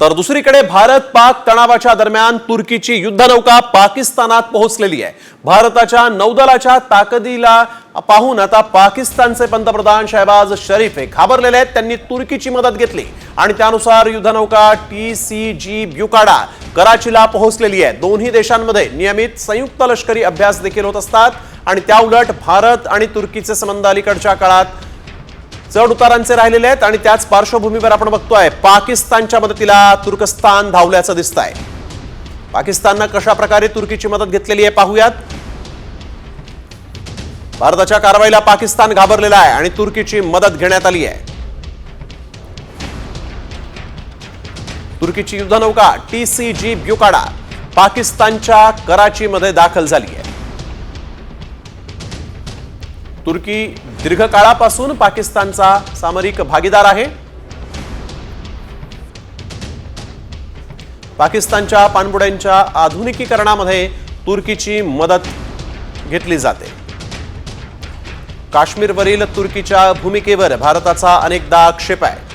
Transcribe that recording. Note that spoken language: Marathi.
तर दुसरीकडे भारत पाक तणावाच्या दरम्यान तुर्कीची युद्धनौका पाकिस्तानात पोहोचलेली आहे. भारताच्या नौदलाच्या ताकदीला पाहून आता पाकिस्तानचे पंतप्रधान शहबाज शरीफ हे घाबरलेले आहेत. त्यांनी तुर्कीची मदत घेतली आणि त्यानुसार युद्धनौका टी सी जी ब्युकाडा कराचीला पोहोचलेली आहे. दोन्ही देशांमध्ये नियमित संयुक्त लष्करी अभ्यास देखील होत असतात आणि त्या उलट भारत आणि तुर्कीचे संबंध अलीकडच्या काळात चढ उतारांचे राहिलेले आहेत आणि त्याच पार्श्वभूमीवर आपण बघतोय पाकिस्तानच्या मदतीला तुर्कस्तान धावल्याचं दिसत आहे पाकिस्ताननं कशा प्रकारे तुर्कीची मदत घेतलेली आहे पाहूयात. भारताच्या कारवाईला पाकिस्तान घाबरलेला आहे आणि तुर्कीची मदत घेण्यात आली आहे. तुर्कीची युद्धनौका टी सी जी ब्युकाडा पाकिस्तानच्या कराचीमध्ये दाखल झाली आहे. तुर्की दीर्घकाळापासून पाकिस्तानचा सामरिक भागीदार आहे. पाकिस्तानच्या पाणबुड्यांच्या आधुनिकीकरणामध्ये तुर्कीची मदत घेतली जाते. काश्मीरवरील तुर्कीच्या भूमिकेवर भारताचा अनेकदा आक्षेप आहे.